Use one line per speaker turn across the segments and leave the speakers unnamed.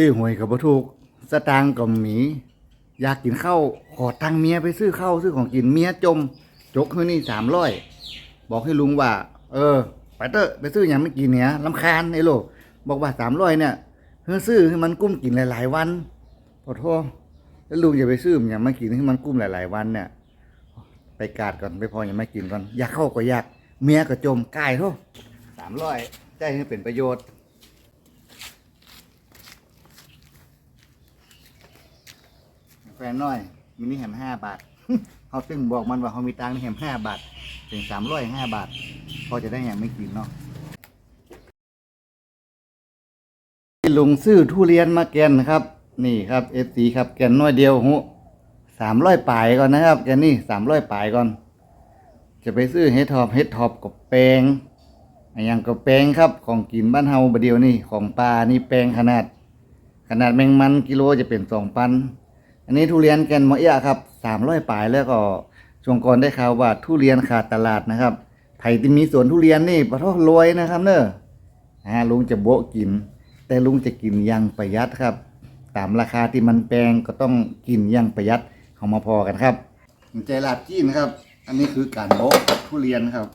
ซื้อหวยกับบ่ถูกสตางค์ก็มี อยากกินข้าวขอตังค์เมียไปซื้อข้าวซื้อของกินเมียจม จกให้นี่สามร้อยบอกให้ลุงว่า เออไปเตอไปซื้ออย่างไม่กินเนี่ยลำคาญไอ้โลกบอกว่าสามร้อยเนี่ยเฮ้อซื้อให้มันกุ้มกินหลาย ๆ วันขอโทษแล้วลุงอย่าไปซื้ออย่างไม่กินให้มันกุ้มหลาย ๆ วันเนี่ยไปกาดก่อนไปพออย่างไม่กินก่อนอยากเข้าก็อยากเมียก็จมกายโทษสามร้อยได้ให้เป็นประโยชน์ แฟนน้อยมินิแฮมห้าบาท เขาตึงบอกมันว่าเขามีตังค์ในแฮมห้าบาทถึงสามร้อยห้าบาท พอจะได้แฮมไม่กินเนาะลุงซื้อทุเรียนมาแกนนครับ นี่ครับเอฟซีครับแกนน้อยเดียวหูสามร้อยปลายก่อนนะครับแกนนี่สามร้อยปลายก่อน จะไปซื้อเฮดทอปเฮดทอปกับแปงอย่างกับแปงครับของกินบ้านเฮาบดเดียวนี่ของปลานี่แปงขนาด ขนาดแมงมันกิโลจะเป็นสองพัน อันนี้ทุเรียนแกนมะเอียะครับสามร้อยปลายแล้วก็ช่วงก่อนได้ข่าวว่าทุเรียนขาดตลาดนะครับไผ่ที่มีสวนทุเรียนนี่ปะท้อรวยนะครับ เนอะลุงจะโบะกิน แต่ลุงจะกินอยังประหยัดครับ ตามราคาที่มันแพงก็ต้องกินอยังประหยัดเขามาพอกันครับใจลาดจีนครับ อันนี้คือการโบะทุเรียนครับ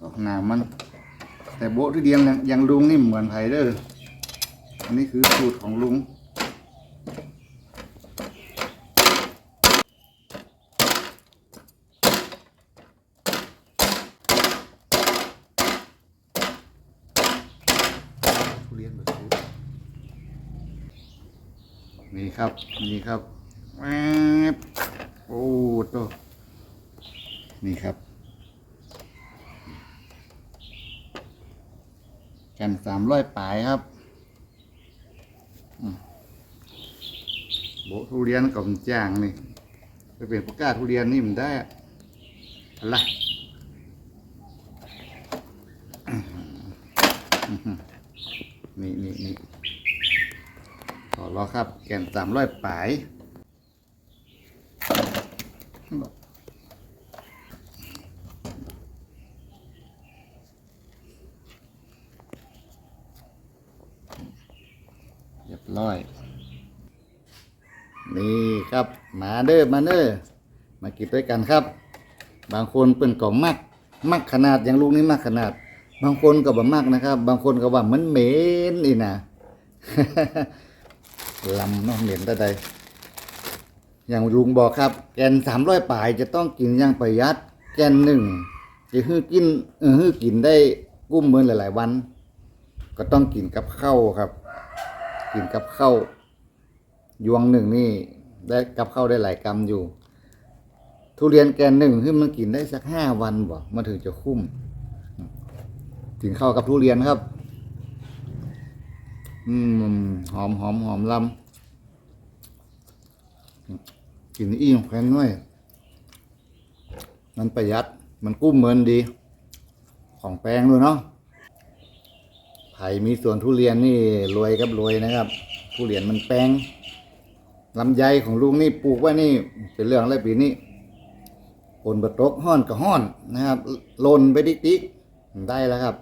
ออกหนามัน แต่โบะทุเรียนยังยังลุงนี่เหมือนไผ่เด้ออันนี้คือสูตรของลุง ทุเรียนแบบนี้นี่ครับ นี่ครับแวบโอ้โตนี่ครับกันสามร้อยปลายครับโบทุเรียนกับจางนี่ไปเป็นปากกาทุเรียนนี่มันได้อะอะไร นี่นี่นี่ขอรอครับ แกนสามร้อยปลายเรียบร้อย นี่ครับ มาเด้อมาเด้อมากินด้วยกันครับ บางคนเป็นก็มัก มักขนาดอย่างลูกนี้มักขนาด บางคนก็บ่มักนะครับ บางคนก็ว่ามันเหม็นนี่นะลำน้องเหม็นได้ใดอย่างลุงบอกครับ แกนสามร้อยปลายจะต้องกินอย่างประหยัด แกนหนึ่งจะฮื้อกินเออฮื้อกินได้กุ้มเมือนหลาย ๆ วัน ก็ต้องกินกับข้าวครับ กินกับข้าวยวงหนึ่งนี่ ได้กับข้าวได้หลายกรัมอยู่ ทุเรียนแกนหนึ่งที่มันกินได้สักห้าวันบ่มันถึงจะคุ้ม ถึงข้าวกับทุเรียนครับ อืม หอมหอมหอมลำกินอิ่มแพงน้อยมันประหยัด มันกุ้มเหมือนดี ของแปลงด้วยเนาะไผ่มีส่วนทุเรียนนี่รวยครับรวยนะครับ ทุเรียนมันแปลงลำไยของลุงนี่ปลูกไว้นี่ เป็นเรื่องอะไรปีนี้ฝนบตกห้อนก็ห้อนนะครับลนไปดิ๊กๆได้แล้วครับ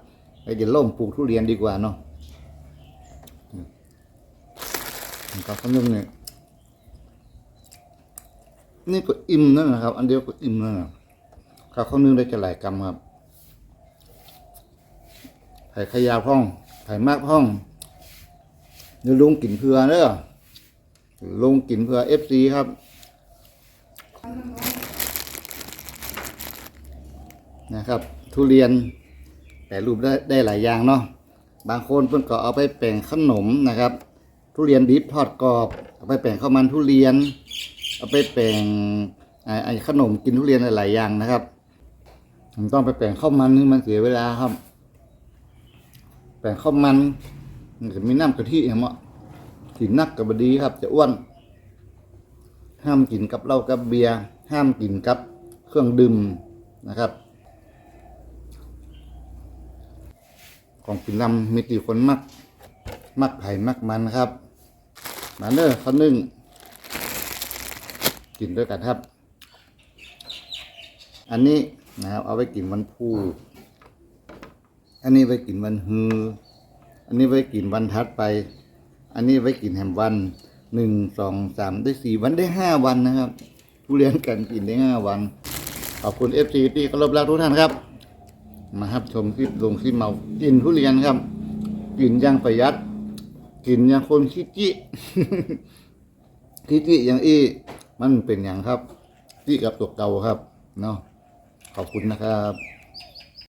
ไปเดี๋ยวล่มปลูกทุเรียนดีกว่าเนาะกับขนมเนี่ยนี่ก็อิ่มนั่นนะครับ อันเดียวก็อิ่มนั่นนะข้าวข้าวนึ่งได้จะหลายกรัมครับไผ่ขยาพ่องไผ่มากพ่องเดี๋ยวลุงกินเพื่อเด้อลุงกินเพื่อเอฟซีครับนะครับ ทุเรียน แต่รูปได้ได้หลายอย่างเนาะบางคนเพิ่นก็เอาไปแป่งขนมนะครับ ทุเรียนดิบทอดกรอบ เอาไปแป่งข้าวมันทุเรียน เอาไปแป่งไอ้ขนมกินทุเรียนหลายอย่างนะครับผมต้องไปแป่งข้าวมันนี่มันเสียเวลาครับ แป้งข้าวมันมันจะมีน้ำกะทิเหรอกินนักกับบดีครับ จะอ้วน ห้ามกินกับเหล้ากับเบียร์ห้ามกินกับเครื่องดื่มนะครับ ของกินลำมีกี่คนมัก มักไผ่มักมันครับ มาเนอร์ข้าวนึ่ง กินด้วยกันครับ อันนี้นะครับเอาไว้กินวันพูอันนี้ไว้กินวันฮือ อันนี้ไว้กินวันทัดไป อันนี้ไว้กินแฮมวันหนึ่งสองสามได้สี่วันได้ห้าวันนะครับทุเรียนกันกินได้ห้าวัน ขอบคุณเอฟซีที่เคารพรักทุกท่านครับ มาครับชมคลิปลงคลิปเมากินทุเรียนครับ กินอย่างประหยัด กินอย่างคนขี้จิขี้จิอย่างอี้ มันเป็นอย่างครับที่กับตัวเก่าครับ เนาะขอบคุณนะครับ